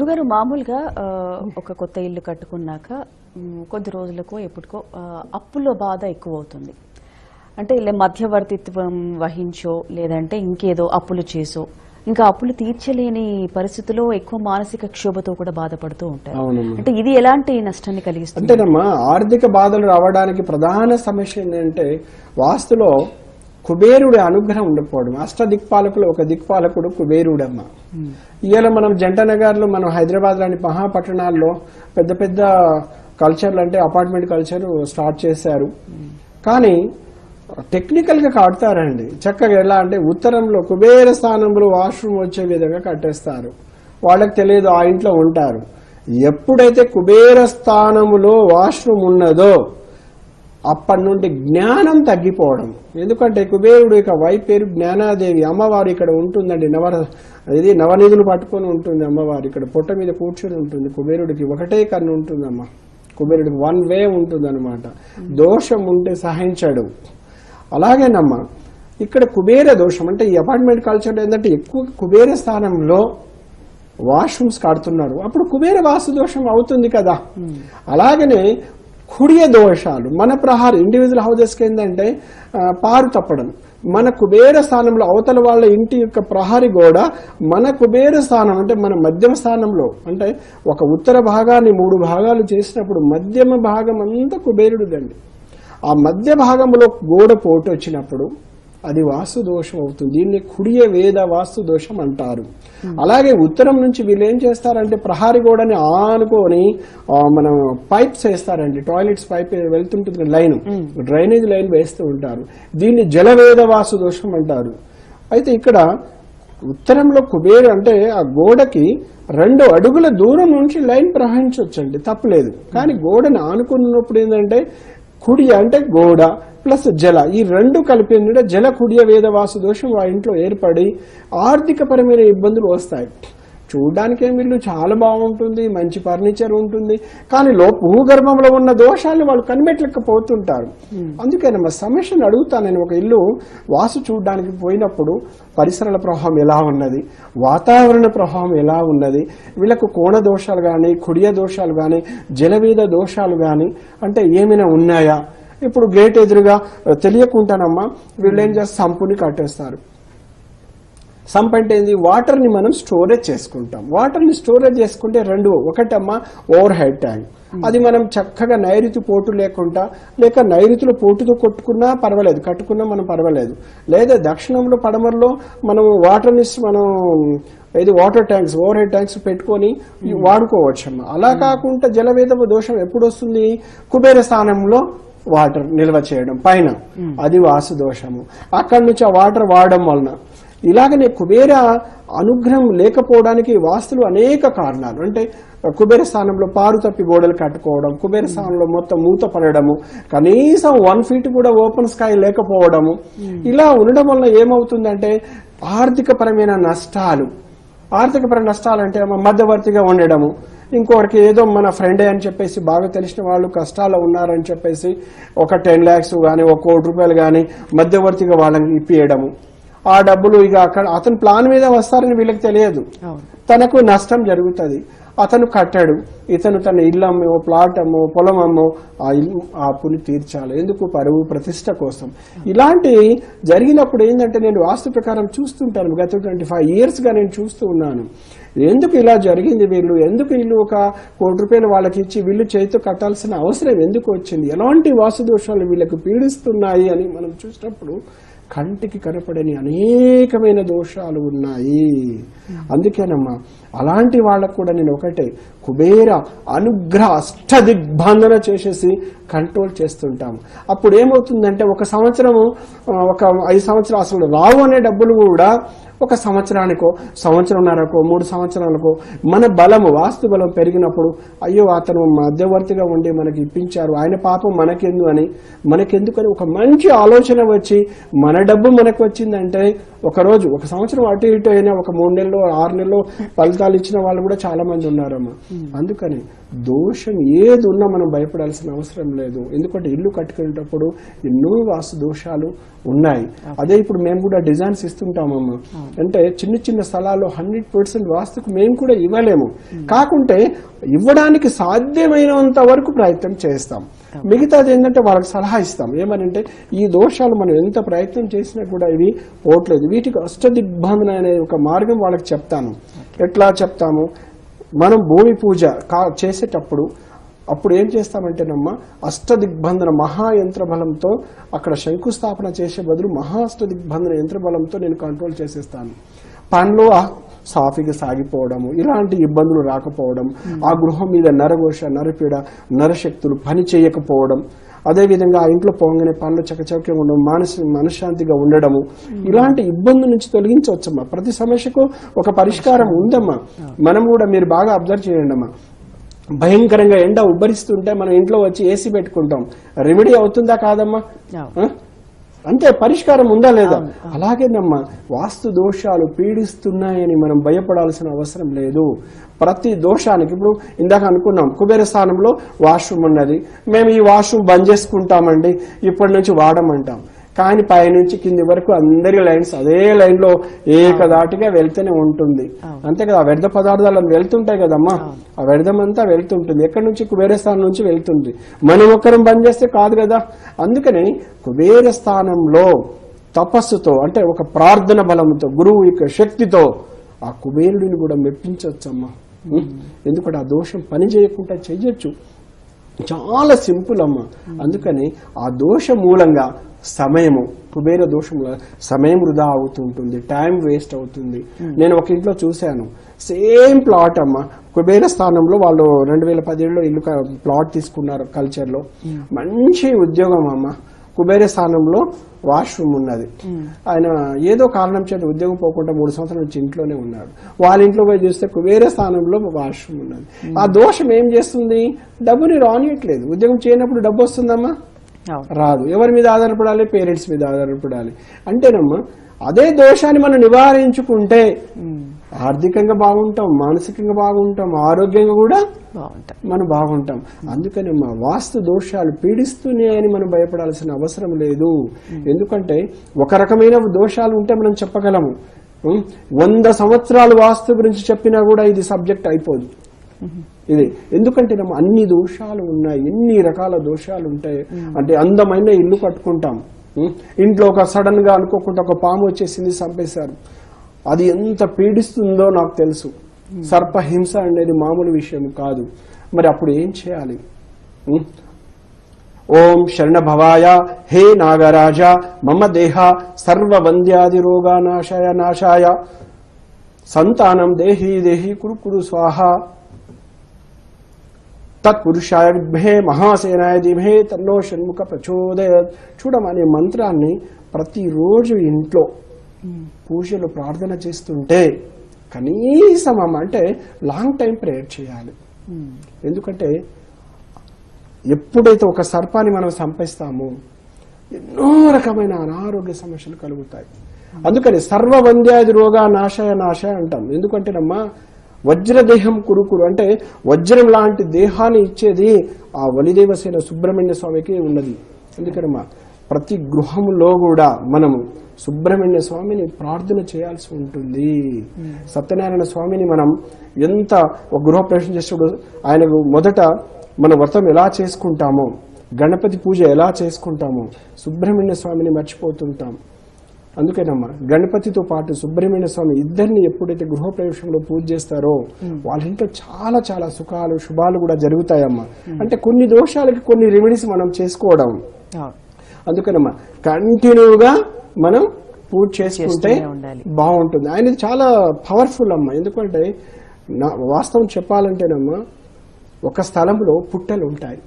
గురుగారు మామూలుగా ఒక కొత్త ఇల్లు కట్టుకున్నాక కొద్ది రోజులకు ఎప్పటికో అప్పుల బాధ ఎక్కువ అవుతుంది అంటే ఇలా మధ్యవర్తిత్వం వహించో లేదంటే ఇంకేదో అప్పులు చేసో ఇంకా అప్పులు తీర్చలేని పరిస్థితిలో ఎక్కువ మానసిక క్షోభతో కూడా బాధపడుతూ ఉంటారు. అంటే ఇది ఎలాంటి నష్టాన్ని కలిగిస్తుంది? అంటేనమ్మా ఆర్థిక బాధలు రావడానికి ప్రధాన సమస్య ఏంటంటే వాస్తులో కుబేరుడి అనుగ్రహం ఉండకపోవడం. అష్ట దిక్పాలకులు ఒక దిక్పాలకుడు కుబేరుడమ్మ. ఇవాళ మనం జంట నగర్లో మనం హైదరాబాద్ లాంటి మహాపట్టణాల్లో పెద్ద పెద్ద కల్చర్లు అంటే అపార్ట్మెంట్ కల్చర్ స్టార్ట్ చేశారు. కానీ టెక్నికల్గా కడతారండి. చక్కగా ఎలా అంటే ఉత్తరంలో కుబేర స్థానంలో వాష్రూమ్ వచ్చే విధంగా కట్టేస్తారు. వాళ్ళకి తెలియదు ఆ ఇంట్లో ఉంటారు. ఎప్పుడైతే కుబేర స్థానములో వాష్రూమ్ ఉన్నదో అప్పటి నుండి జ్ఞానం తగ్గిపోవడం. ఎందుకంటే కుబేరుడు ఇక వై పేరు జ్ఞానాదేవి. అమ్మవారు ఇక్కడ ఉంటుందండి. నవ ఇది నవనిధులు పట్టుకొని ఉంటుంది అమ్మవారు. ఇక్కడ పొట్ట మీద కూర్చొని ఉంటుంది. కుబేరుడికి ఒకటే కన్ను ఉంటుందమ్మ. కుబేరుడికి వన్ వే ఉంటుంది అనమాట దోషం ఉంటే సహించడు. అలాగేనమ్మా ఇక్కడ కుబేర దోషం. అంటే ఈ అపార్ట్మెంట్ కల్చర్ ఏంటంటే ఎక్కువ కుబేర స్థానంలో వాష్రూమ్స్ కడుతున్నారు. అప్పుడు కుబేర వాస్తు దోషం అవుతుంది కదా. అలాగనే కుడియ దోషాలు. మన ప్రహారం ఇండివిజువల్ హౌజెస్కి ఏంటంటే పారు తప్పడం. మన కుబేర స్థానంలో అవతల వాళ్ళ ఇంటి యొక్క ప్రహరి గోడ మన కుబేర స్థానం అంటే మన మధ్యమ స్థానంలో అంటే ఒక ఉత్తర భాగాన్ని మూడు భాగాలు చేసినప్పుడు మధ్యమ భాగం అంతా కుబేరుడుదండి. ఆ మధ్య భాగంలో గోడ పోటు వచ్చినప్పుడు అది వాస్తు దోషం అవుతుంది. దీన్ని కుడియ వేద వాస్తు దోషం అంటారు. అలాగే ఉత్తరం నుంచి వీళ్ళు ఏం చేస్తారంటే ప్రహారీ గోడని ఆనుకొని మనం పైప్స్ వేస్తారండి. టాయిలెట్స్ పైప్ వెళ్తుంటుంది లైన్. డ్రైనేజ్ లైన్ వేస్తూ ఉంటారు. దీన్ని జలవేద వాస్తు దోషం అంటారు. అయితే ఇక్కడ ఉత్తరంలో కుబేరు అంటే ఆ గోడకి రెండు అడుగుల దూరం నుంచి లైన్ ప్రవహించవచ్చండి తప్పలేదు. కానీ గోడను ఆనుకున్నప్పుడు ఏంటంటే కుడి అంటే గోడ ప్లస్ జల. ఈ రెండు కలిపి జల కుడియ వేదవాసు దోషం ఆ ఇంట్లో ఏర్పడి ఆర్థికపరమైన ఇబ్బందులు వస్తాయి. చూడడానికి వీళ్ళు? చాలా బాగుంటుంది మంచి ఫర్నిచర్ ఉంటుంది. కానీ లో భూగర్భంలో ఉన్న దోషాలు వాళ్ళు కనిపెట్టలేకపోతుంటారు. అందుకేనమ్మా సమస్యను అడుగుతాను. నేను ఒక ఇల్లు వాసు చూడడానికి పోయినప్పుడు పరిసరాల ప్రభావం ఎలా ఉన్నది? వాతావరణ ప్రభావం ఎలా ఉన్నది? వీళ్ళకు కోణ దోషాలు కానీ కుడియ దోషాలు కానీ జలవీద దోషాలు కానీ అంటే ఏమైనా ఉన్నాయా? ఇప్పుడు గేట్ ఎదురుగా తెలియకుండానమ్మా వీళ్ళు ఏం చేస్తారు? సంపుని కట్టేస్తారు. సంప్ అంటే ఏంది వాటర్ని మనం స్టోరేజ్ చేసుకుంటాం. వాటర్ని స్టోరేజ్ చేసుకుంటే రెండు ఒకటమ్మా ఓవర్ హెడ్ ట్యాంక్. అది మనం చక్కగా నైరుతి పోటు లేకుండా లేక నైరుతిలో పోటుతో కొట్టుకున్నా పర్వాలేదు కట్టుకున్నా మనం పర్వాలేదు. లేదా దక్షిణంలో పడమరలో మనం వాటర్ని మనం ఇది water tanks overhead tanks పెట్టుకొని వాడుకోవచ్చు అమ్మా అలా కాకుండా జలవేద దోషం ఎప్పుడు వస్తుంది కుబేర స్థానంలో వాటర్ నిల్వ చేయడం పైన. అది వాసు దోషము. అక్కడి నుంచి ఆ వాటర్ వాడడం వలన ఇలాగనే కుబేర అనుగ్రహం లేకపోవడానికి వాస్తులు అనేక కారణాలు. అంటే కుబేర స్థానంలో పారు తప్పి గోడలు కట్టుకోవడం కుబేర స్థానంలో మొత్తం మూత పడడము కనీసం వన్ ఫీట్ కూడా ఓపెన్ స్కై లేకపోవడము. ఇలా ఉండడం వల్ల ఏమవుతుందంటే ఆర్థికపరమైన నష్టాలు. ఆర్థికపర నష్టాలు అంటే మధ్యవర్తిగా ఉండడము. ఇంకొకరికి ఏదో మన ఫ్రెండే అని చెప్పేసి బాగా తెలిసిన వాళ్ళు కష్టాలు ఉన్నారని చెప్పేసి ఒక టెన్ ల్యాక్స్ కానీ ఒక కోటి రూపాయలు కానీ మధ్యవర్తిగా వాళ్ళకి ఇప్పియడము. ఆ డబ్బులు ఇక అక్కడ అతని ప్లాన్ మీద వస్తారని వీళ్ళకి తెలియదు. తనకు నష్టం జరుగుతుంది. అతను కట్టాడు. ఇతను తన ఇల్లు అమ్మో ప్లాట్ అమ్మో పొలం అమ్మో ఆ ఇల్లు ఆ అప్పుని తీర్చాలి. ఎందుకు? పరువు ప్రతిష్ట కోసం. ఇలాంటి జరిగినప్పుడు ఏంటంటే నేను వాస్తు ప్రకారం చూస్తుంటాను. గత ట్వంటీ ఫైవ్ ఇయర్స్గా నేను చూస్తూ ఉన్నాను. ఎందుకు ఇలా జరిగింది వీళ్ళు? ఎందుకు వీళ్ళు ఒక కోటి రూపాయలు వాళ్ళకి ఇచ్చి వీళ్ళు చేతితో కట్టాల్సిన అవసరం ఎందుకు వచ్చింది? ఎలాంటి వాస్తు దోషాలు వీళ్ళకి పీడిస్తున్నాయి అని మనం చూసినప్పుడు కంటికి కనపడని అనేకమైన దోషాలు ఉన్నాయి. అందుకేనమ్మా అలాంటి వాళ్ళకు కూడా నేను ఒకటే కుబేర అనుగ్రహ అష్టదిగ్బంధన చేసేసి కంట్రోల్ చేస్తుంటాము అప్పుడు ఏమవుతుందంటే ఒక సంవత్సరము ఒక ఐదు సంవత్సరాలు అసలు రావు అనే డబ్బులు కూడా ఒక సంవత్సరానికో సంవత్సరంన్నరకో మూడు సంవత్సరాలకో మన బలము వాస్తు బలం పెరిగినప్పుడు అయ్యో అతను మధ్యవర్తిగా ఉండి మనకి ఇప్పించారు. ఆయన పాపం మనకెందు అని మనకెందుకని ఒక మంచి ఆలోచన వచ్చి మన డబ్బు మనకు వచ్చిందంటే ఒక రోజు ఒక సంవత్సరం అటు ఇటు అయినా ఒక మూడు నెలలు ఆరు నెలలు ఫలితాలు ఇచ్చిన వాళ్ళు కూడా చాలా మంది ఉన్నారమ్మా. అందుకని దోషం ఏది ఉన్నా మనం భయపడాల్సిన అవసరం లేదు. ఎందుకంటే ఇల్లు కట్టుకునేటప్పుడు ఎన్నో వాస్తు దోషాలు ఉన్నాయి అదే ఇప్పుడు మేము కూడా డిజైన్స్ ఇస్తుంటామమ్మా. అంటే చిన్న చిన్న స్థలాల్లో హండ్రెడ్ పర్సెంట్ వాస్తుకు మేము కూడా ఇవ్వలేము. కాకుంటే ఇవ్వడానికి సాధ్యమైనంత వరకు ప్రయత్నం చేస్తాం. మిగతాది ఏంటంటే వాళ్ళకి సలహా ఇస్తాం. ఏమనంటే ఈ దోషాలు మనం ఎంత ప్రయత్నం చేసినా కూడా ఇవి పోవట్లేదు. వీటికి అష్టదిగ్బంధన అనే ఒక మార్గం వాళ్ళకి చెప్తాను. ఎట్లా చెప్తాము? మనం భూమి పూజ కా చేసేటప్పుడు అప్పుడు ఏం చేస్తామంటేనమ్మా అష్టదిగ్బంధన మహాయంత్ర బలంతో అక్కడ శంకుస్థాపన చేసే బదులు మహా అష్టదిగ్బంధన యంత్ర బలంతో నేను కంట్రోల్ చేసేస్తాను. పనిలో సాఫీగా సాగిపోవడము ఇలాంటి ఇబ్బందులు రాకపోవడం ఆ గృహం మీద నరఘోష నరపీడ నరశక్తులు పని చేయకపోవడం అదేవిధంగా ఆ ఇంట్లో పోగానే పనులు చకచక్యంగా ఉండడం మానసి మనశ్శాంతిగా ఉండడము ఇలాంటి ఇబ్బందుల నుంచి తొలగించవచ్చమ్మా. ప్రతి సమస్యకు ఒక పరిష్కారం ఉందమ్మా. మనం కూడా మీరు బాగా అబ్జర్వ్ చేయండి అమ్మా. భయంకరంగా ఎండ ఉబ్బరిస్తుంటే మనం ఇంట్లో వచ్చి ఏసీ పెట్టుకుంటాం. రెమెడీ అవుతుందా కాదమ్మా? అంతే పరిష్కారం ఉందా లేదా? అలాగేనమ్మా వాస్తు దోషాలు పీడిస్తున్నాయని మనం భయపడాల్సిన అవసరం లేదు. ప్రతి దోషానికి ఇప్పుడు ఇందాక అనుకున్నాం కుబేర స్థానంలో వాష్రూమ్ ఉన్నది. మేము ఈ వాష్రూమ్ బంద్ చేసుకుంటామండి ఇప్పటి నుంచి వాడమంటాం. కానీ పైనుంచి కింది వరకు అందరి లైన్స్ అదే లైన్లో ఏకదాటిగా వెళ్తూనే ఉంటుంది. అంతే కదా ఆ వ్యర్థ పదార్థాలు వెళ్తుంటాయి కదమ్మా. ఆ వ్యర్థం అంతా వెళ్తుంటుంది. ఎక్కడి నుంచి కుబేర స్థానం నుంచి వెళ్తుంది. మనం ఒక్కరం బంద్ చేస్తే కాదు కదా. అందుకని కుబేర స్థానంలో తపస్సుతో అంటే ఒక ప్రార్థన బలంతో గురువు యొక్క శక్తితో ఆ కుబేరుడిని కూడా మెప్పించవచ్చమ్మా? ఎందుకంటే ఆ దోషం పని చేయకుండా చెయ్యొచ్చు చాలా సింపుల్ అమ్మ. అందుకని ఆ దోష మూలంగా సమయము కుబేర దోషం వల్ల సమయం వృధా అవుతుంటుంది టైం వేస్ట్ అవుతుంది. నేను ఒక ఇంట్లో చూశాను. సేమ్ ప్లాట్ అమ్మ. కుబేర స్థానంలో వాళ్ళు రెండు వేల పదిహేడులో ఇల్లు ప్లాట్ తీసుకున్నారు కల్చర్లో. మంచి ఉద్యోగం అమ్మ. కుబేర స్థానంలో వాష్రూమ్ ఉన్నది. ఆయన ఏదో కారణం చేత ఉద్యోగం పోకుండా మూడు సంవత్సరాల నుంచి ఇంట్లోనే ఉన్నాడు. వాళ్ళ ఇంట్లో పోయి చూస్తే కుబేర స్థానంలో వాష్రూమ్ ఉన్నది. ఆ దోషం ఏం చేస్తుంది? డబ్బుని రానియట్లేదు. ఉద్యోగం చేయనప్పుడు డబ్బు వస్తుందమ్మా? రాదు. ఎవరి మీద ఆధారపడాలి? పేరెంట్స్ మీద ఆధారపడాలి. అంటేనమ్మా అదే దోషాన్ని మనం నివారించుకుంటే ఆర్థికంగా బాగుంటాం మానసికంగా బాగుంటాం ఆరోగ్యంగా కూడా బాగుంటాయి మనం బాగుంటాం. అందుకని మా వాస్తు దోషాలు పీడిస్తున్నాయని మనం భయపడాల్సిన అవసరం లేదు. ఎందుకంటే ఒక రకమైన దోషాలు ఉంటే మనం చెప్పగలము? వంద సంవత్సరాలు వాస్తు గురించి చెప్పినా కూడా ఇది సబ్జెక్ట్ అయిపోదు. ఇది ఎందుకంటే మనం అన్ని దోషాలు ఉన్నాయి ఎన్ని రకాల దోషాలు ఉంటాయి. అంటే అందమైన ఇల్లు కట్టుకుంటాం? ఇంట్లో ఒక సడన్గా అనుకోకుండా ఒక పాము వచ్చేసింది చంపేశారు. అది ఎంత పీడిస్తుందో నాకు తెలుసు. సర్పహింస అనేది మామూలు విషయం కాదు. మరి అప్పుడు ఏం చేయాలి? ఓం శరణ భవాయ హే నాగరాజ మమ దేహ సర్వ వంద్యాది రోగా నాశాయ. నాశాయ సంతానం దేహి దేహి కురు కురు స్వాహ. తత్పురుషాయ విద్భే మహాసేనాయ దీభే తన్నో షణ్ముఖ ప్రచోదయ. చూడమనే మంత్రాన్ని ప్రతిరోజు ఇంట్లో పూజలు ప్రార్థన చేస్తుంటే కనీసం అంటే లాంగ్ టైం ప్రేయర్ చేయాలి. ఎందుకంటే ఎప్పుడైతే ఒక సర్పాన్ని మనం సంపేస్తామో ఎన్నో రకమైన అనారోగ్య సమస్యలు కలుగుతాయి. అందుకని సర్వవంద్యాది రోగా నాశయ నాశాయ అంటాం. ఎందుకంటేనమ్మా వజ్రదేహం కురుకురు అంటే వజ్రం లాంటి దేహాన్ని ఇచ్చేది ఆ వలిదేవసేన సుబ్రహ్మణ్య స్వామికి ఉన్నది. ఎందుకనమ్మా ప్రతి గృహంలో కూడా మనము సుబ్రహ్మణ్య స్వామిని ప్రార్థన చేయాల్సి ఉంటుంది. సత్యనారాయణ స్వామిని మనం ఎంత ఒక గృహప్రవేశం చేసేటప్పుడు ఆయనకు మొదట మన వ్రతం ఎలా చేసుకుంటామో గణపతి పూజ ఎలా చేసుకుంటామో సుబ్రహ్మణ్య స్వామిని మర్చిపోతుంటాం. అందుకేనమ్మా గణపతితో పాటు సుబ్రహ్మణ్య స్వామి ఇద్దరిని ఎప్పుడైతే గృహప్రవేశంలో పూజ చేస్తారో వాళ్ళ ఇంట్లో చాలా చాలా సుఖాలు శుభాలు కూడా జరుగుతాయమ్మా. అంటే కొన్ని దోషాలకి కొన్ని రెమెడీస్ మనం చేసుకోవడం. అందుకనమ్మా కంటిన్యూగా మనం పూజ చేసుకుంటే. బాగుంటుంది. ఆయనది చాలా పవర్ఫుల్ అమ్మా. ఎందుకంటే నా వాస్తవం చెప్పాలంటేనమ్మా ఒక స్థలంలో పుట్టలు ఉంటాయి.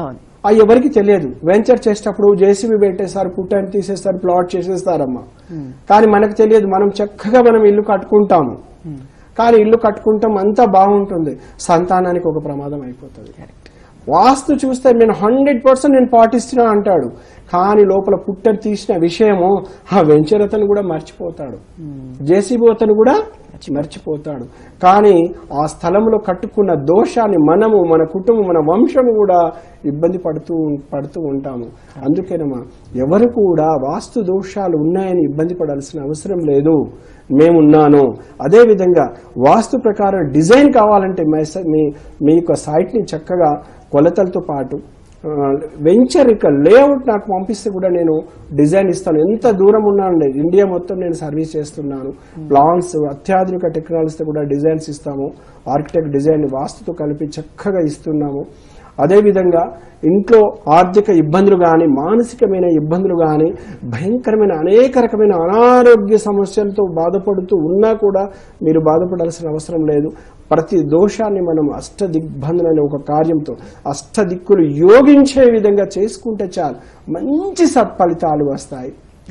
అవును. ఆ ఎవరికి తెలియదు. వెంచర్ చేసేటప్పుడు జేసీబీ పెట్టేస్తారు పుట్టని తీసేస్తారు ప్లాట్ చేసేస్తారమ్మా. కానీ మనకు తెలియదు మనం చక్కగా మనం ఇల్లు కట్టుకుంటాము. కానీ ఇల్లు కట్టుకుంటాం అంతా బాగుంటుంది. సంతానానికి ఒక ప్రమాదం అయిపోతుంది. వాస్తు చూస్తే నేను హండ్రెడ్ పర్సెంట్ నేను పాటిస్తున్నా అంటాడు. కానీ లోపల పుట్టని తీసిన విషయము ఆ వెంచర్ అతను కూడా మర్చిపోతాడు. జేసీబీ అతను కూడా మర్చిపోతాడు. కానీ ఆ స్థలంలో కట్టుకున్న దోషాన్ని మనము మన కుటుంబం మన వంశము కూడా ఇబ్బంది పడుతూ పడుతూ ఉంటాము. అందుకేనమ్మా ఎవరు కూడా వాస్తు దోషాలు ఉన్నాయని ఇబ్బంది పడాల్సిన అవసరం లేదు. మేమున్నాను. అదేవిధంగా వాస్తు ప్రకారం డిజైన్ కావాలంటే మీ మీ యొక్క సైట్ని చక్కగా కొలతలతో పాటు వెంచర్ ఇక లేఅవుట్ నాకు పంపిస్తే కూడా నేను డిజైన్ ఇస్తాను. ఎంత దూరం ఉన్నాను ఇండియా మొత్తం నేను సర్వీస్ చేస్తున్నాను. ప్లాన్స్ అత్యాధునిక టెక్నాలజీతో కూడా డిజైన్స్ ఇస్తాము. ఆర్కిటెక్ట్ డిజైన్ వాస్తుతో కలిపి చక్కగా ఇస్తున్నాము. అదేవిధంగా ఇంట్లో ఆర్థిక ఇబ్బందులు కానీ మానసికమైన ఇబ్బందులు కానీ భయంకరమైన అనేక రకమైన అనారోగ్య సమస్యలతో బాధపడుతూ ఉన్నా కూడా మీరు బాధపడాల్సిన అవసరం లేదు. ప్రతి దోషాన్ని మనం అష్టదిగ్బంధన అనే ఒక కార్యంతో అష్టదిక్కులు యోగించే విధంగా చేసుకుంటే చాలు. మంచి సత్ఫలితాలు వస్తాయి.